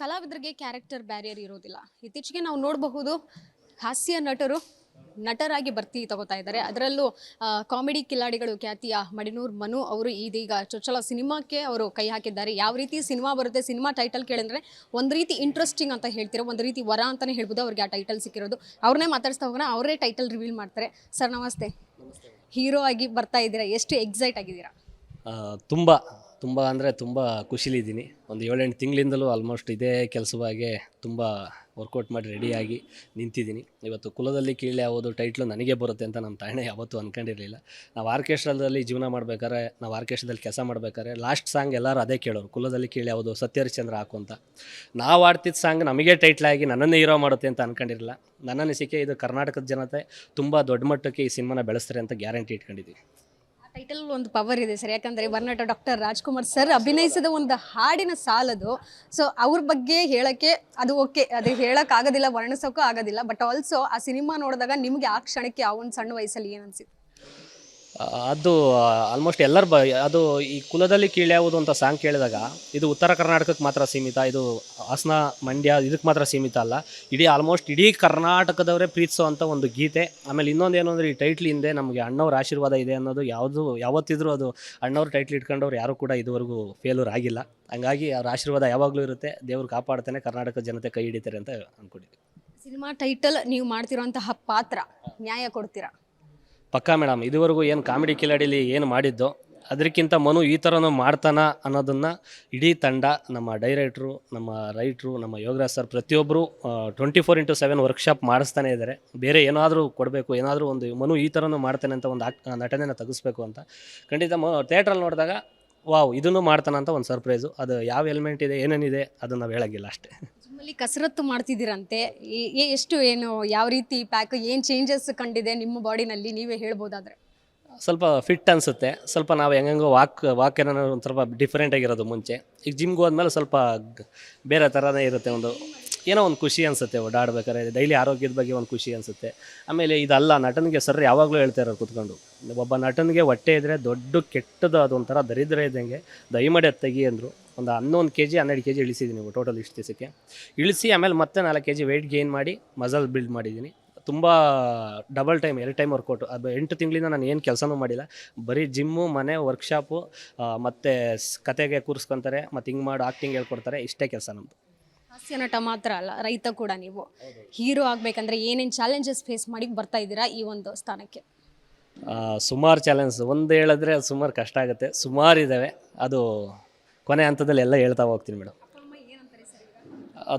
ಕಲಾವಿದರಿಗೆ character barrier ಇರೋದಿಲ್ಲ. ಇತ್ತೀಚೆಗೆ ನಾವು ನೋಡಬಹುದು ಹಾಸ್ಯ ನಟರು ನಟರಾಗಿ ಬರ್ತಿ ತಗೋತಾ ಇದ್ದಾರೆ. ಅದರಲ್ಲೂ ಕಾಮಿಡಿ ಕಿಲಾಡಿಗಳು ಖ್ಯಾತಿಯ ಮಡಿನೂರ್ ಮನು ಅವರು ಇದೀಗ ಚೊಚ್ಚಲ ಸಿನಿಮಾಕ್ಕೆ ಅವರು ಕೈ ಹಾಕಿದ್ದಾರೆ. ಯಾವ ರೀತಿ ಸಿನಿಮಾ ಬರುತ್ತೆ ಸಿನಿಮಾ ಟೈಟಲ್ ಕೇಳಿದ್ರೆ ಒಂದು ರೀತಿ ಇಂಟ್ರೆಸ್ಟಿಂಗ್ ಅಂತ ಹೇಳ್ತಿರೋ ಒಂದು ರೀತಿ ವರ ಅಂತಲೇ ಹೇಳ್ಬೋದು ಅವ್ರಿಗೆ ಆ ಟೈಟಲ್ ಸಿಕ್ಕಿರೋದು. ಅವ್ರನ್ನೇ ಮಾತಾಡಿಸ್ತಾ ಹೋಗೋಣ ಅವರೇ ಟೈಟಲ್ ರಿವೀಲ್ ಮಾಡ್ತಾರೆ. ಸರ್ ನಮಸ್ತೆ. ಹೀರೋ ಆಗಿ ಬರ್ತಾ ಇದ್ದೀರಾ ಎಷ್ಟು ಎಕ್ಸೈಟ್ ಆಗಿದ್ದೀರಾ? ತುಂಬ ತುಂಬ ಅಂದರೆ ತುಂಬ ಖುಷಿಲಿದ್ದೀನಿ. ಒಂದು ಏಳೆಂಟು ತಿಂಗಳಿಂದಲೂ ಆಲ್ಮೋಸ್ಟ್ ಇದೇ ಕೆಲಸವಾಗೆ ತುಂಬ ವರ್ಕೌಟ್ ಮಾಡಿ ರೆಡಿಯಾಗಿ ನಿಂತಿದ್ದೀನಿ. ಇವತ್ತು ಕುಲದಲ್ಲಿ ಕೀಳಿ ಯಾವುದು ಟೈಟ್ಲು ನನಗೆ ಬರುತ್ತೆ ಅಂತ ನಮ್ಮ ತಾಯಣ್ಣ ಯಾವತ್ತೂ ಅಂದ್ಕೊಂಡಿರಲಿಲ್ಲ ನಾವು ಆರ್ಕೆಸ್ಟ್ರಾದಲ್ಲಿ ಜೀವನ ಮಾಡ್ಬೇಕಾದ್ರೆ, ನಾವು ಆರ್ಕೆಸ್ಟ್ರಾದಲ್ಲಿ ಕೆಲಸ ಮಾಡ್ಬೇಕಾದ್ರೆ ಲಾಸ್ಟ್ ಸಾಂಗ್ ಎಲ್ಲರೂ ಅದೇ ಕೇಳೋರು, ಕುಲದಲ್ಲಿ ಕೀಳಿ ಯಾವುದು ಸತ್ಯಹರಿಶ್ಚಂದ್ರ ಹಾಕು ಅಂತ. ನಾವು ಆಡ್ತಿದ್ದ ಸಾಂಗ್ ನಮಗೆ ಟೈಟ್ಲಾಗಿ ನನ್ನನ್ನೇ ಹೀರೋ ಮಾಡುತ್ತೆ ಅಂತ ಅಂದ್ಕೊಂಡಿರಲಿಲ್ಲ ನನ್ನ ಅನಿಸಿಕೆ ಇದು ಕರ್ನಾಟಕದ ಜನತೆ ತುಂಬ ದೊಡ್ಡ ಮಟ್ಟಕ್ಕೆ ಈ ಸಿನಿಮಾನ ಬೆಳೆಸ್ತಾರೆ ಅಂತ ಗ್ಯಾರಂಟಿ ಇಟ್ಕೊಂಡಿದ್ದೀವಿ ಟೈಟಲ್ ಒಂದು ಪವರ್ ಇದೆ ಸರ್. ಯಾಕಂದ್ರೆ ವರ್ಣಟ ಡಾಕ್ಟರ್ ರಾಜ್ಕುಮಾರ್ ಸರ್ ಅಭಿನಯಿಸಿದ ಒಂದು ಹಾಡಿನ ಸಾಲದು ಸೊ ಅವ್ರ ಬಗ್ಗೆ ಹೇಳಕ್ಕೆ ಅದು ಓಕೆ ಅದು ಹೇಳಕ್ ಆಗೋದಿಲ್ಲ, ವರ್ಣಿಸೋಕ್ಕೂ ಆಗೋದಿಲ್ಲ. ಬಟ್ ಆಲ್ಸೋ ಆ ಸಿನಿಮಾ ನೋಡಿದಾಗ ನಿಮ್ಗೆ ಆ ಕ್ಷಣಕ್ಕೆ ಆ ಒಂದು ಸಣ್ಣ ವಯಸ್ಸಲ್ಲಿ ಏನು ಅದು ಆಲ್ಮೋಸ್ಟ್ ಎಲ್ಲರ ಬ, ಅದು ಈ ಕುಲದಲ್ಲಿ ಕೀಳ್ಯಾವುದು ಅಂತ ಸಾಂಗ್ ಕೇಳಿದಾಗ, ಇದು ಉತ್ತರ ಕರ್ನಾಟಕಕ್ಕೆ ಮಾತ್ರ ಸೀಮಿತ, ಇದು ಹಾಸನ, ಮಂಡ್ಯ ಇದಕ್ಕೆ ಮಾತ್ರ ಸೀಮಿತ ಅಲ್ಲ. ಇಡೀ ಆಲ್ಮೋಸ್ಟ್ ಇಡೀ ಕರ್ನಾಟಕದವರೇ ಪ್ರೀತಿಸೋ ಅಂತ ಒಂದು ಗೀತೆ. ಆಮೇಲೆ ಇನ್ನೊಂದು ಏನು ಅಂದರೆ, ಈ ಟೈಟ್ಲ್ ಹಿಂದೆ ನಮಗೆ ಅಣ್ಣವ್ರ ಆಶೀರ್ವಾದ ಇದೆ ಅನ್ನೋದು ಯಾವುದು, ಯಾವತ್ತಿದ್ರೂ ಅದು ಅಣ್ಣವ್ರ ಟೈಟ್ಲ್ ಇಟ್ಕೊಂಡವ್ರು ಯಾರೂ ಕೂಡ ಇದುವರೆಗೂ ಫೇಲ್ಯೂರ್ ಆಗಿಲ್ಲ. ಹಂಗಾಗಿ ಅವ್ರ ಆಶೀರ್ವಾದ ಯಾವಾಗಲೂ ಇರುತ್ತೆ. ದೇವ್ರು ಕಾಪಾಡ್ತಾನೆ, ಕರ್ನಾಟಕ ಜನತೆ ಕೈ ಹಿಡಿತಾರೆ ಅಂತ ಅಂದ್ಕೊಂಡಿದ್ದೀವಿ ಸಿನಿಮಾ ಟೈಟಲ್ ನೀವು ಮಾಡ್ತಿರೋಂತಹ ಪಾತ್ರ ನ್ಯಾಯ ಕೊಡ್ತೀರಾ? ಪಕ್ಕಾ ಮೇಡಮ್, ಇದುವರೆಗೂ ಏನು ಕಾಮಿಡಿ ಕಿಲಾಡಿಲಿ ಏನು ಮಾಡಿದ್ದು ಅದಕ್ಕಿಂತ ಮನು ಈ ಥರನೂ ಮಾಡ್ತಾನ ಅನ್ನೋದನ್ನು ಇಡೀ ತಂಡ, ನಮ್ಮ ಡೈರೆಕ್ಟ್ರು, ನಮ್ಮ ರೈಟ್ರು, ನಮ್ಮ ಯೋಗರಾಜ್ ಸರ್ ಪ್ರತಿಯೊಬ್ಬರು twenty four into seven workshop ಮಾಡಿಸ್ತಾನೆ ಇದ್ದಾರೆ ಬೇರೆ ಏನಾದರೂ ಕೊಡಬೇಕು, ಏನಾದರೂ ಒಂದು ಮನು ಈ ಥರನೂ ಮಾಡ್ತಾನೆ ಅಂತ ಒಂದು ಆಕ್, ನಟನೆನ ತೆಗಿಸ್ಬೇಕು ಅಂತ. ಖಂಡಿತ ಮ, ಥಿಯೇಟ್ರಲ್ಲಿ ನೋಡಿದಾಗ, ವಾವ್, ಇದನ್ನು ಮಾಡ್ತಾನಂತ ಒಂದು ಸರ್ಪ್ರೈಸು ಅದು ಯಾವ ಎಲಿಮೆಂಟ್ ಇದೆ, ಏನೇನಿದೆ, ಅದನ್ನು ನಾವು ಹೇಳೋಂಗಿಲ್ಲ ಅಷ್ಟೇ. ನಿಮ್ಮಲ್ಲಿ ಕಸರತ್ತು ಮಾಡ್ತಿದ್ದೀರಂತೆ. ಎಷ್ಟು, ಏನು, ಯಾವ ರೀತಿ ಪ್ಯಾಕ್ ಏನು ಚೇಂಜಸ್ ಕಂಡಿದೆ ನಿಮ್ಮ ಬಾಡಿನಲ್ಲಿ ನೀವೇ ಹೇಳ್ಬೋದಾದ್ರೆ. ಸ್ವಲ್ಪ ಫಿಟ್ ಅನಿಸುತ್ತೆ. ಸ್ವಲ್ಪ ನಾವು ಹೆಂಗಂಗೋ ವಾಕ್ ವಾಕ್ ಏನೋ ಒಂದು ಸ್ವಲ್ಪ ಡಿಫ್ರೆಂಟ್ ಆಗಿರೋದು ಮುಂಚೆ. ಈಗ ಜಿಮ್ಗೆ ಹೋದ್ಮೇಲೆ ಸ್ವಲ್ಪ ಬೇರೆ ಥರನೇ ಇರುತ್ತೆ ಒಂದು, ಏನೋ ಒಂದು ಖುಷಿ ಅನಿಸುತ್ತೆ ಓಡಾಡ್ಬೇಕಾದ್ರೆ ಡೈಲಿ ಆರೋಗ್ಯದ ಬಗ್ಗೆ ಒಂದು ಖುಷಿ ಅನಿಸುತ್ತೆ. ಆಮೇಲೆ ಇದಲ್ಲ, ನಟನಿಗೆ ಸರ್ ಯಾವಾಗಲೂ ಹೇಳ್ತಾ ಇರೋರು ಕೂತ್ಕೊಂಡು. ಒಬ್ಬ ನಟನಿಗೆ ಹೊಟ್ಟೆ ಇದ್ದರೆ ದೊಡ್ಡ ಕೆಟ್ಟದ ಅದೊಂಥರ ದರಿದ್ರ ಇದ್ದಂಗೆ, ದಯಮಾಡಿ ಅದು ತೆಗಿ ಅಂದರು. ಒಂದು ಹನ್ನೊಂದು ಕೆ ಜಿ ಹನ್ನೆರಡು ಕೆ ಜಿ ಇಳಿಸಿದ್ದೀನಿ ಟೋಟಲ್ ಇಷ್ಟು ದಿವಸಕ್ಕೆ. ಇಳಿಸಿ ಆಮೇಲೆ ಮತ್ತೆ ನಾಲ್ಕು ಕೆ ಜಿ ವೆಯ್ಟ್ ಗೇನ್ ಮಾಡಿ ಮಸಲ್ ಬಿಲ್ಡ್ ಮಾಡಿದ್ದೀನಿ. ತುಂಬ ಡಬಲ್ ಟೈಮ್ ಎರಡು ಟೈಮ್ ವರ್ಕೌಟ್ ಅದು ಎಂಟು ತಿಂಗಳಿಂದ ನಾನು ಏನು ಕೆಲಸನೂ ಮಾಡಿಲ್ಲ. ಬರೀ ಜಿಮ್ಮು ಮನೆ ವರ್ಕ್ಶಾಪು ಮತ್ತು ಕತೆಗೆ ಕೂರಿಸ್ಕೊತಾರೆ ಮತ್ತು ಹಿಂಗೆ ಮಾಡಿ ಆಕ್ಟಿಂಗ್ ಹೇಳ್ಕೊಡ್ತಾರೆ ಇಷ್ಟೇ ಕೆಲಸ ನಮ್ಮದು ಹಾಸ್ಯ ನಟ ಮಾತ್ರ ಅಲ್ಲ ರೈತ ಕೂಡ ನೀವು. ಹೀರೋ ಆಗಬೇಕಂದ್ರೆ ಏನೇನು ಚಾಲೆಂಜಸ್ ಫೇಸ್ ಮಾಡಿ ಬರ್ತಾ ಇದ್ದೀರಾ ಈ ಒಂದು ಸ್ಥಾನಕ್ಕೆ? ಸುಮಾರು ಚಾಲೆಂಜ್ ಒಂದು ಹೇಳಿದ್ರೆ ಅದು ಸುಮಾರು ಕಷ್ಟ ಆಗುತ್ತೆ. ಸುಮಾರು ಇದ್ದಾವೆ ಅದು ಕೊನೆ ಹಂತದಲ್ಲಿ ಎಲ್ಲ ಹೇಳ್ತಾ ಹೋಗ್ತೀನಿ ಮೇಡಮ್.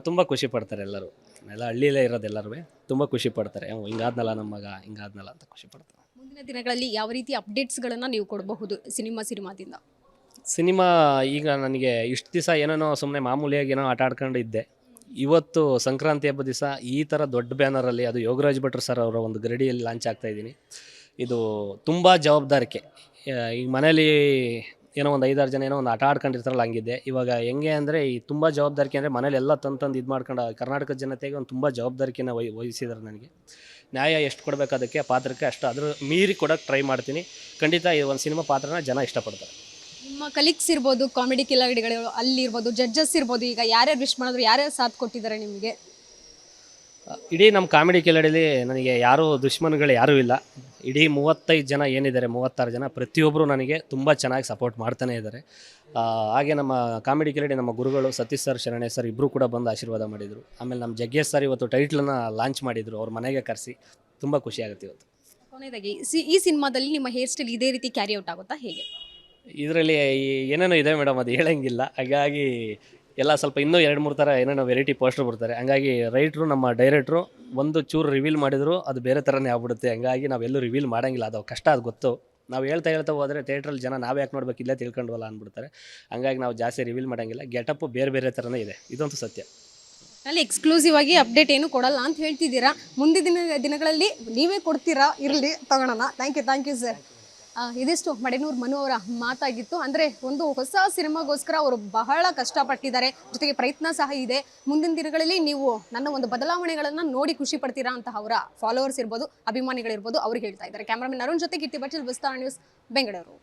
ತುಂಬ ಖುಷಿ ಪಡ್ತಾರೆ ಎಲ್ಲರೂ. ಎಲ್ಲ ಹಳ್ಳಿಯಲ್ಲೇ ಇರೋದು ಎಲ್ಲರೂ ತುಂಬ ಖುಷಿ ಪಡ್ತಾರೆ. ಅವ್ನು ಹಿಂಗಾದ್ನಲ್ಲ ನಮ್ಮ ಮಗ ಹಿಂಗಾದ್ನಲ್ಲ ಅಂತ ಖುಷಿ ಪಡ್ತಾರೆ. ಮುಂದಿನ ದಿನಗಳಲ್ಲಿ ಯಾವ ರೀತಿ ಅಪ್ಡೇಟ್ಸ್ಗಳನ್ನು ನೀವು ಕೊಡಬಹುದು ಸಿನಿಮಾ ಸಿನಿಮಾದಿಂದ? ಸಿನಿಮಾ ಈಗ ನನಗೆ ಇಷ್ಟು ದಿವಸ ಏನೇನೋ ಸುಮ್ಮನೆ ಮಾಮೂಲಿಯಾಗಿ ಏನೋ ಆಟ ಆಡ್ಕೊಂಡು ಇದ್ದೆ. ಇವತ್ತು ಸಂಕ್ರಾಂತಿ ಹಬ್ಬದ ದಿವಸ ಈ ಥರ ದೊಡ್ಡ ಬ್ಯಾನರಲ್ಲಿ ಅದು ಯೋಗರಾಜ್ ಭಟ್ರು ಸರ್ ಅವರ ಒಂದು ಗರಡಿಯಲ್ಲಿ ಲಾಂಚ್ ಆಗ್ತಾ ಇದ್ದೀನಿ. ಇದು ತುಂಬ ಜವಾಬ್ದಾರಿಕೆ. ಈಗ ಮನೇಲಿ ಏನೋ ಒಂದು ಐದಾರು ಜನ ಏನೋ ಒಂದು ಆಟ ಆಡ್ಕೊಂಡಿರ್ತಾರಲ್ಲ ಹಂಗಿದ್ದೆ. ಇವಾಗ ಹೆಂಗೆ ಅಂದರೆ ಈ ತುಂಬ ಜವಾಬ್ದಾರಿಕೆ ಅಂದರೆ ಮನೇಲೆಲ್ಲ ತಂದು ತಂದು ಇದು ಮಾಡ್ಕೊಂಡು ಕರ್ನಾಟಕದ ಜನತೆಗೆ ಒಂದು ತುಂಬ ಜವಾಬ್ದಾರಿಕೆನ ವಹಿ ವಹಿಸಿದ್ದಾರೆ ನನಗೆ. ನ್ಯಾಯ ಎಷ್ಟು ಕೊಡಬೇಕು ಅದಕ್ಕೆ ಪಾತ್ರಕ್ಕೆ ಅಷ್ಟು ಅದ್ರ ಮೀರಿ ಕೊಡೋಕ್ಕೆ ಟ್ರೈ ಮಾಡ್ತೀನಿ. ಖಂಡಿತ ಈ ಒಂದು ಸಿನಿಮಾ ಪಾತ್ರನ ಜನ ಇಷ್ಟಪಡ್ತಾರೆ. ನಿಮ್ಮ ಕಲೀಗ್ಸ್ ಇರ್ಬೋದು ಕಾಮಿಡಿ ಕಿಲಾಡಿಗಳು ಅಲ್ಲಿ ಇರ್ಬೋದು ಜಡ್ಜಸ್ ಇರ್ಬೋದು, ಈಗ ಯಾರ್ಯಾರು ವಿಶ್ ಮಾಡಿದ್ರು, ಯಾರ್ಯಾರು ಸಾಥ್ ಕೊಟ್ಟಿದ್ದಾರೆ ನಿಮಗೆ? ಇಡೀ ನಮ್ಮ ಕಾಮಿಡಿ ಕಿಲಾಡಿಲಿ ನನಗೆ ಯಾರೂ ದುಶ್ಮನ್ಗಳು ಯಾರೂ ಇಲ್ಲ. ಇಡೀ ಮೂವತ್ತೈದು ಜನ ಏನಿದ್ದಾರೆ ಮೂವತ್ತಾರು ಜನ ಪ್ರತಿಯೊಬ್ಬರು ನನಗೆ ತುಂಬ ಚೆನ್ನಾಗಿ ಸಪೋರ್ಟ್ ಮಾಡ್ತಾನೆ ಇದ್ದಾರೆ. ಹಾಗೆ ನಮ್ಮ ಕಾಮಿಡಿ ಕಿಲಾಡಿ ನಮ್ಮ ಗುರುಗಳು ಸತೀಶ್ ಸರ್ ಶರಣೆ ಸರ್ ಇಬ್ಬರು ಕೂಡ ಬಂದು ಆಶೀರ್ವಾದ ಮಾಡಿದರು. ಆಮೇಲೆ ನಮ್ಮ ಜಗ್ಗೇಶ್ ಸರ್ ಇವತ್ತು ಟೈಟ್ಲನ್ನು ಲಾಂಚ್ ಮಾಡಿದರು ಅವ್ರ ಮನೆಗೆ ಕರೆಸಿ. ತುಂಬ ಖುಷಿಯಾಗುತ್ತೆ ಇವತ್ತು. ಕೊನೆಯದಾಗಿ ಸಿ ಈ ಸಿನಿಮಾದಲ್ಲಿ ನಿಮ್ಮ ಹೇರ್ ಸ್ಟೈಲ್ ಇದೇ ರೀತಿ ಕ್ಯಾರಿ ಔಟ್ ಆಗುತ್ತಾ ಹೇಗೆ? ಇದರಲ್ಲಿ ಏನೇನೋ ಇದೆ ಮೇಡಮ್ ಅದು ಹೇಳಂಗಿಲ್ಲ. ಹಾಗಾಗಿ ಎಲ್ಲ ಸ್ವಲ್ಪ ಇನ್ನೂ ಎರಡು ಮೂರು ಥರ ಏನೇನೋ ವೆರೈಟಿ ಪೋಸ್ಟರ್ ಬರ್ತಾರೆ. ಹಂಗಾಗಿ ರೈಟ್ರು ನಮ್ಮ ಡೈರೆಕ್ಟ್ರು ಒಂದು ಚೂರು ರಿವೀಲ್ ಮಾಡಿದ್ರು, ಅದು ಬೇರೆ ಥರನೇ ಆಗ್ಬಿಡುತ್ತೆ. ಹಂಗಾಗಿ ನಾವೆಲ್ಲೂ ರಿವೀಲ್ ಮಾಡೋಂಗಿಲ್ಲ. ಅದು ಕಷ್ಟ, ಅದು ಗೊತ್ತು. ನಾವು ಹೇಳ್ತಾ ಹೇಳ್ತಾ ಹೋದರೆ ಥಿಯೇಟ್ರಲ್ಲಿ ಜನ ನಾವು ಯಾಕೆ ನೋಡ್ಬೇಕು, ಇಲ್ಲೇ ತಿಳ್ಕೊಂಡ್ವಲ್ಲ ಅಂದ್ಬಿಡ್ತಾರೆ. ಹಂಗಾಗಿ ನಾವು ಜಾಸ್ತಿ ರಿವೀಲ್ ಮಾಡೋಂಗಿಲ್ಲ. ಗೆಟಪ್ಪು ಬೇರೆ ಬೇರೆ ಥರನೇ ಇದೆ. ಇದಂತೂ ಸತ್ಯ. ಅಲ್ಲಿ ಎಕ್ಸ್ಕ್ಲೂಸಿವ್ ಆಗಿ ಅಪ್ಡೇಟ್ ಏನು ಕೊಡಲ್ಲ ಅಂತ ಹೇಳ್ತಿದ್ದೀರಾ. ಮುಂದಿನ ದಿನ ದಿನಗಳಲ್ಲಿ ನೀವೇ ಕೊಡ್ತೀರಾ? ಇರಲಿ, ತಗೊಳ್ಳೋಣ. Thank you thank you sir ಇದಿಷ್ಟು ಮಡೆನೂರ್ ಮನು ಅವರ ಮಾತಾಗಿತ್ತು. ಅಂದ್ರೆ ಒಂದು ಹೊಸ ಸಿನಿಮಾಗೋಸ್ಕರ ಅವರು ಬಹಳ ಕಷ್ಟಪಟ್ಟಿದ್ದಾರೆ. ಜೊತೆಗೆ ಪ್ರಯತ್ನ ಸಹ ಇದೆ. ಮುಂದಿನ ದಿನಗಳಲ್ಲಿ ನೀವು ನನ್ನ ಒಂದು ಬದಲಾವಣೆಗಳನ್ನ ನೋಡಿ ಖುಷಿ ಪಡ್ತೀರಾ ಅಂತ ಅವರ ಫಾಲೋವರ್ಸ್ ಇರ್ಬೋದು, ಅಭಿಮಾನಿಗಳಿರ್ಬೋದು ಅವ್ರಿಗೆ ಹೇಳ್ತಾ ಇದ್ದಾರೆ. ಕ್ಯಾಮ್ರಾಮನ್ ಅರುಣ್ ಜೊತೆ ಕೀರ್ತಿ ಬಚ್ಚಲ್ ವಿಸ್ತಾರ ನ್ಯೂಸ್ ಬೆಂಗಳೂರು